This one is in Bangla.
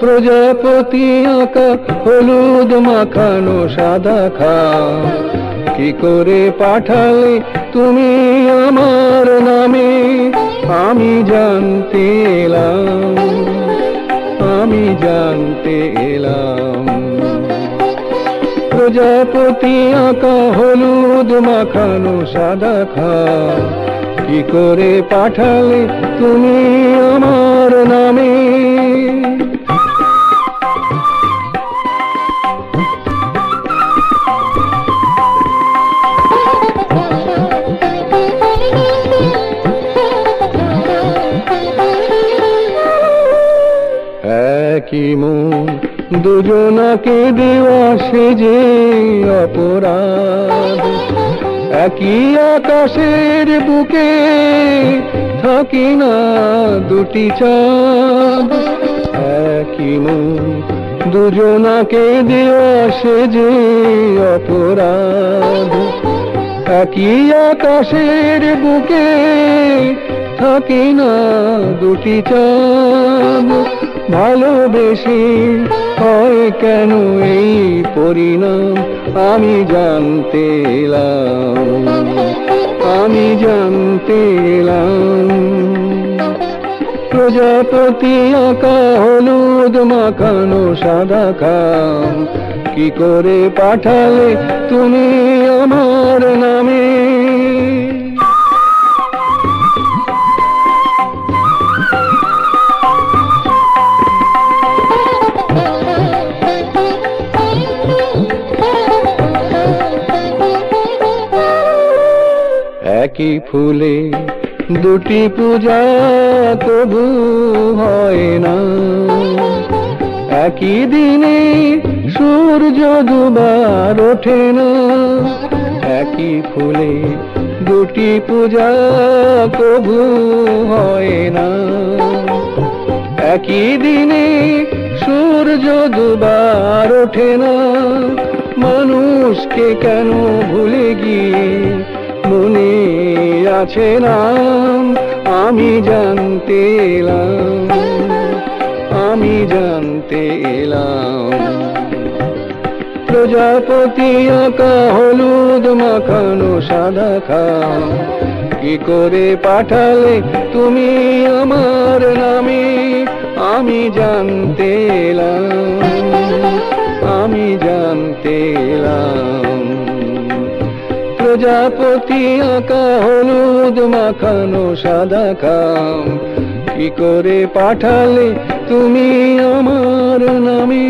প্রজাপতি আঁকা, হলুদ মাখানো সাদা খা কি করে পাঠালে তুমি আমার নামে? আমি জানতে এলাম। আমি জানতে এলাম। প্রজাপতি আঁকা হলুদ মাখানো সাদা খা কি করে পাঠালে তুমি আমার একই মন? দুজনাকে দেওয়া সে যে অপরাধ। একই আকাশের বুকে থাকি না দুটি চাঁদ। একই মন, দুজনাকে দেওয়া সে যে অপরাধ। একই আকাশের বুকে থাকি না দুটি চাঁদ। ভালোবেসে হয় কেন এই পরিণাম? আমি জানতে এলাম। আমি জানতে এলাম। প্রজাপতি আঁকা হলুদ, মাখানো সাদা খাম। কি করে পাঠালে তুমি আমার একই ফুলে? দুটি পূজা তবু হয় না। একই দিনে সূর্য দুবার ওঠে না। একই ফুলে দুটি পূজা তবু হয় না। একই দিনে সূর্য দুবার ওঠে না। মানুষকে কেন ভুলে গিয়ে মনে আছে নাম, আমি জানতে এলাম, আমি জানতে এলাম। প্রজাপতি আঁকা হলুদ, মাখানো সাদা খাম। কি করে পাঠালে তুমি আমার নামে? আমি জানতে এলাম। প্রজাপতি আঁকা হলুদ মাখানো সাদা খাম কি করে পাঠালে তুমি আমার নামে?